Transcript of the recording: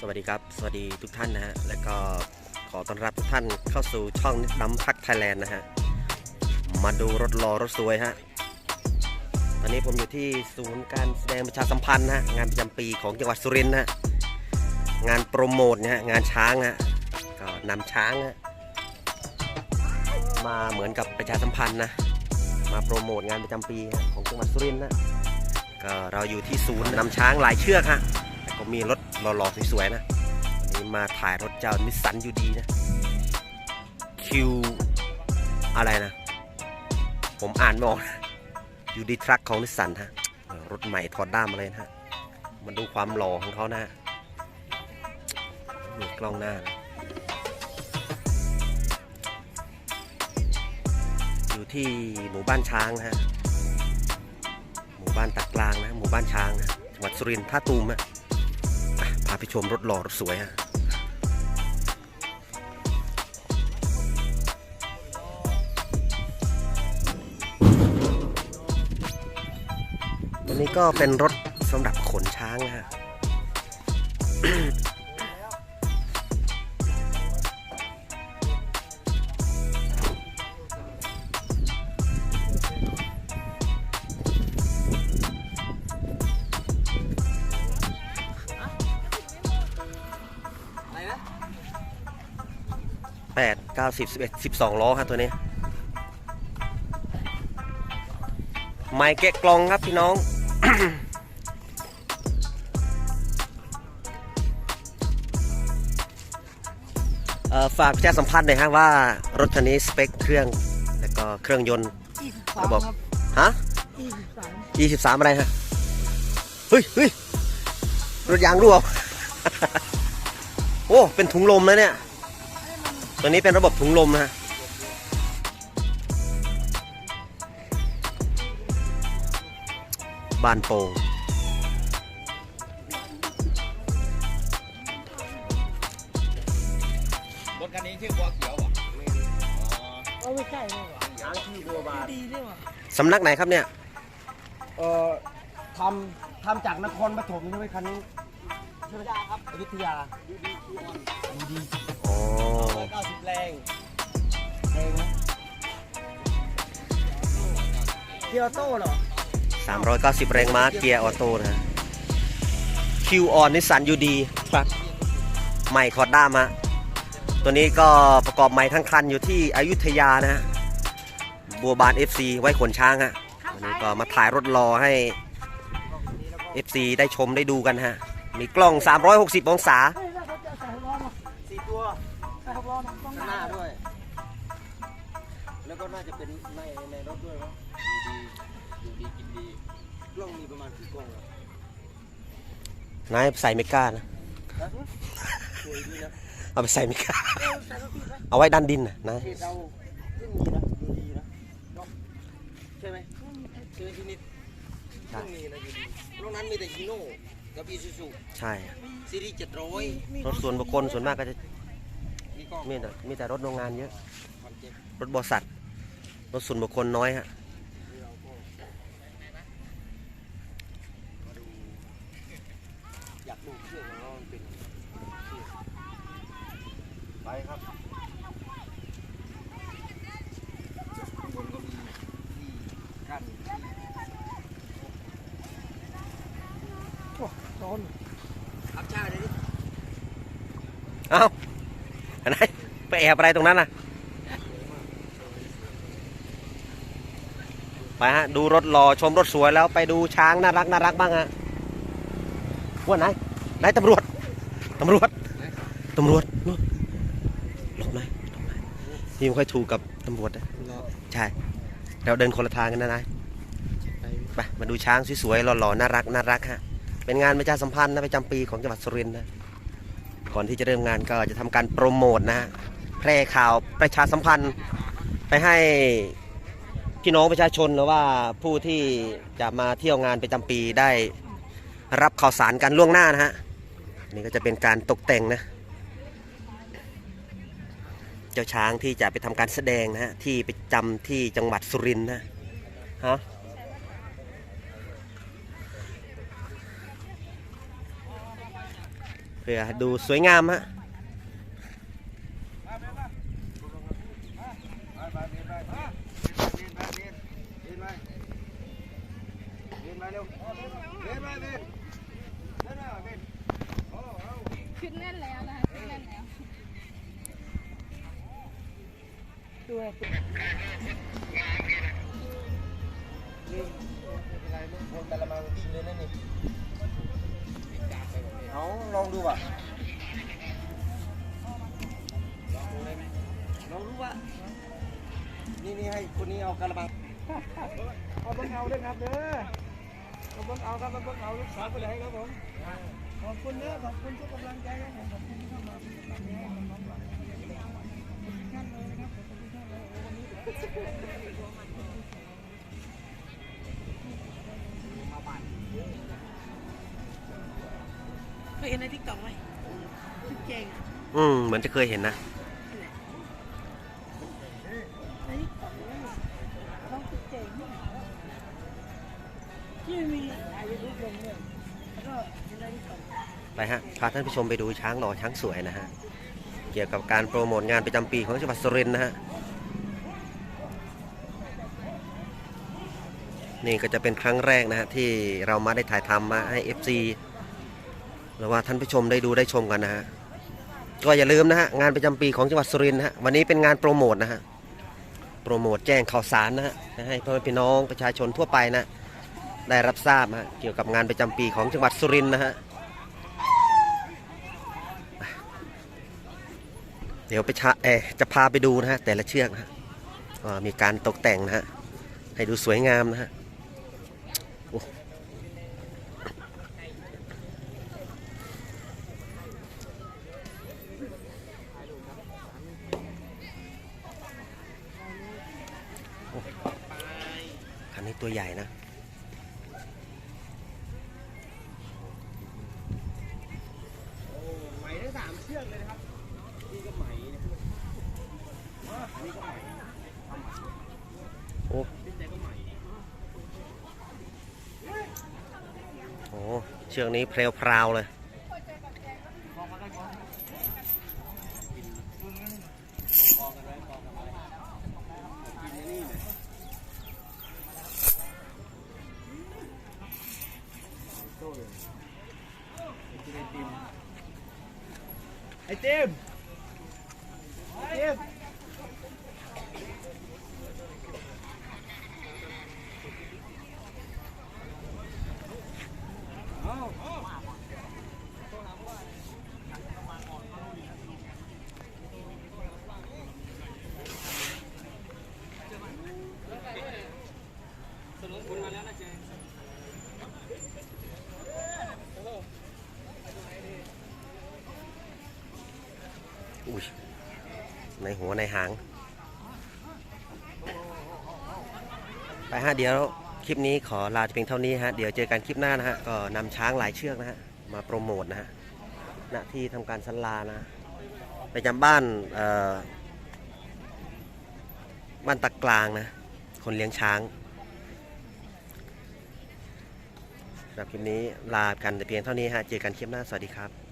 สวัสดีครับ สวัสดีทุกท่านนะฮะ และก็ขอต้อนรับทุกท่านเข้าสู่ช่องน้ำพักไทยแลนด์นะฮะ มาดูรถรอรถสวยฮะ ตอนนี้ผมอยู่ที่ศูนย์การแสดงประชาสัมพันธ์นะฮะ งานประจำปีของจังหวัดสุรินทร์นะงานโปรโมทนะฮะ งานช้างฮะ ก็นำช้างฮะ มาเหมือนกับประชาสัมพันธ์นะ มาโปรโมทงานประจำปีของจังหวัดสุรินทร์นะ ก็เราอยู่ที่ศูนย์นำช้างหลายเชือกฮะ ก็มีรถหล่อๆสวยๆนะนนี้มาถ่ายรถเจ้านิสสันอยู่ดีนะคิวอะไรนะ ผมอ่านไม่ออกอยู่ดีทรัคของนิสสันฮะรถใหม่ถอดด้ามมาเลยนะฮะมาดูความหล่อของเขานะมีกล้องหน้านะอยู่ที่หมู่บ้านช้างนะฮะหมู่บ้านตักลางนะหมู่บ้านช้างนะจังหวัดสุรินทร์ท่าตูมอะอะ พาไปชมรถหล่อรถสวยฮะตัวนี้ก็เป็นรถสำหรับขนช้างนะฮะ แปดเก้าสิบสิบเอ็ดสิบสองล้อครับตัวนี้ไม้แกะกลองครับพี่น้องเอ่อฝากประชาสัมพันธ์หน่อยฮะว่ารถคันนี้สเปคเครื่อง แล้วก็เครื่องยนต์ระบบฮะยี่สิบสาม23อะไรฮะ เฮ้ยเฮ้ยรถยางรั่ว โอ้ เป็นถุงลมนะเนี่ย ตัวนี้เป็นระบบถุงลมนะฮะบานโป่งรถคันนี้ชื่อบัวเขียวเหรอะเอาไม่ใช่เลยว่ะยางชื่อบัวบานดีด้วยว่ะสำนักไหนครับเนี่ย เอ่อทำทำจากนครปฐมใช่ไหมคันนี้ใช่ไหมครับอยุธยาดูดี คีออนดูดีอ๋อร้อยเก้าสิบแรงแรงไหมเกียร์โต้เหรอ 390 แรงม้าเกียร์ออโต้นะฮะคิวออนนิสสันยูดีครับใหม่คอร์ด้ามาตัวนี้ก็ประกอบใหม่ทั้งคันอยู่ที่อยุธยานะฮะบัวบาน FC ไว้ขนช้างฮะวันนี้ก็มาถ่ายรถรอให้ FC ได้ชมได้ดูกันฮะ มีกล้อง 360 องศา หน้าด้วย แล้วก็น่าจะเป็นในในรถด้วยเนาะดูดีดูดีกินดีกล้องมีประมาณกี่กล้องครับนายใส่เมก้านะสวยดีนะเอาไปใส่เมก้า เออใส่รถพี่ไหมเอาไว้ดันดินนะนายเขตเราเพิ่งมีนะดูดีนะเนาะใช่ไหมใช่ไหมที่นิดเพิ่งมีนะดูดีนอกนั้นมีแต่ฮีโน่กับอีซูซูใช่ ซีรีส์เจ็ดร้อยรถส่วนบุคคลส่วนมากก็จะ มีกล้องมีแต่มีแต่รถโรงงานเยอะพันเจ็ดรถบริษัท รถส่วนบุคคลน้อยฮะนี่เราก็มาดูอยากดูเครื่องของเรามันเป็นเครื่องไปครับข้างบนก็มีที่กั้นที่โอ้ร้อนอัพชาเลยดิ เอ้าอั นไหนไปแอบอะไรตรงนั้นนะไปฮะดูรถรอชมรถสวยแล้วไปดูช้างน่ารักน่ารักบ้างฮะว่าไหนไหนตำรวจตำรวจตำรวจนู่นหลบไหมหลบไหมนี่ไม่ค่อยถูกกับตำรวจนะใช่เราเดินคนละทางกันนะนายไปมาดูช้างสวยๆหล่อๆน่ารักน่ารักฮะเป็นงานประชาสัมพันธ์นะประจำปีของจังหวัดสุรินทร์นะ ก่อนที่จะเริ่มงานก็จะทำการโปรโมทนะฮะแพร่ข่าวประชาสัมพันธ์ไปให้พี่น้องประชาชนหรือว่าผู้ที่จะมาเที่ยวงานประจำปีได้รับข่าวสารกันล่วงหน้านะฮะนนี่ก็จะเป็นการตกแต่งนะ เจ้าช้างที่จะไปทำการแสดงนะฮะที่ประจำที่จังหวัดสุรินทร์นะฮะ พื่อดูสวยงามฮะขึ้นแน่นแล้วนะคะขึ้นแน่นแล้วด้วยเอาล องดูว่ะลองดูได้ไหมลองดูว่ะนี่นี่ให้คนนี้เอากระมังเอาเบิ้งเอาด้วยครับเด้อเอาเบิ้งเอาครับเอาเบิ้งเอาลูกสาวไปเลยครับผมขอบคุณเด้อขอบคุณทุกกำลังใจครับผมขอบคุณที่เข้ามาเป็นกำลังใจให้น้องๆหลาบคุณทุกท่านเลยนะครับขอบคุณทุกท่านเลยวันนี้ เคยเห็นในทิกตอกไหมเก่งอืมเหมือนจะเคยเห็นนะ ในนี้ของน้องติ๊กเจ๋งเนี่ยที่มีอายุลงเนี่ยแล้วก็ในนี้ของไปฮะ พาท่านผู้ชมไปดูช้างหล่อช้างสวยนะฮะ เกี่ยวกับการโปรโมทงานประจำปีของจังหวัดสุรินทร์นะฮะ นี่ก็จะเป็นครั้งแรกนะฮะที่เรามาได้ถ่ายทำมาให้ FC หรือว่าท่านผู้ชมได้ดูได้ชมกันนะฮะก็อย่าลืมนะฮะงานประจำปีของจังหวัดสุรินทร์นะฮะวันนี้เป็นงานโปรโมทนะฮะโปรโมทแจ้งข่าวสารนะฮะให้พ่อแม่พี่น้องประชาชนทั่วไปนะได้รับทราบฮะเกี่ยวกับงานประจำปีของจังหวัดสุรินทร์นะฮะเดี๋ยวไปชาเอจะพาไปดูนะฮะแต่ละเชือกนะฮะมีการตกแต่งนะฮะให้ดูสวยงามนะฮะโอ้โอ้คั นนี้ตัวใหญ่นะไหมได้สามเชือกเลยนะครับนี่ก็ไหมนะนี่ก็ไหมโอ้นี่แต่ก็ไหมโหเชือกนี้เพลวพราวเลย กองกันไว้กองกันไว้กินในนี่เนี่ยโต้เลยกินไอติม ไอติมไอติม อุ้ยในหัวในหาง ไปฮะเดี๋ยวคลิปนี้ขอลาเพียงเท่านี้ฮะเดี๋ยวเจอกันคลิปหน้านะฮะก็นำช้างหลายเชือกนะฮะมาโปรโมทนะฮะณที่ทำการสันลานะไปจำบ้านบ้านตะกลางนะ คนเลี้ยงช้างสำหรับคลิปนี้ลากันแต่เพียงเท่านี้ฮะ เจอกันคลิปหน้า สวัสดีครับ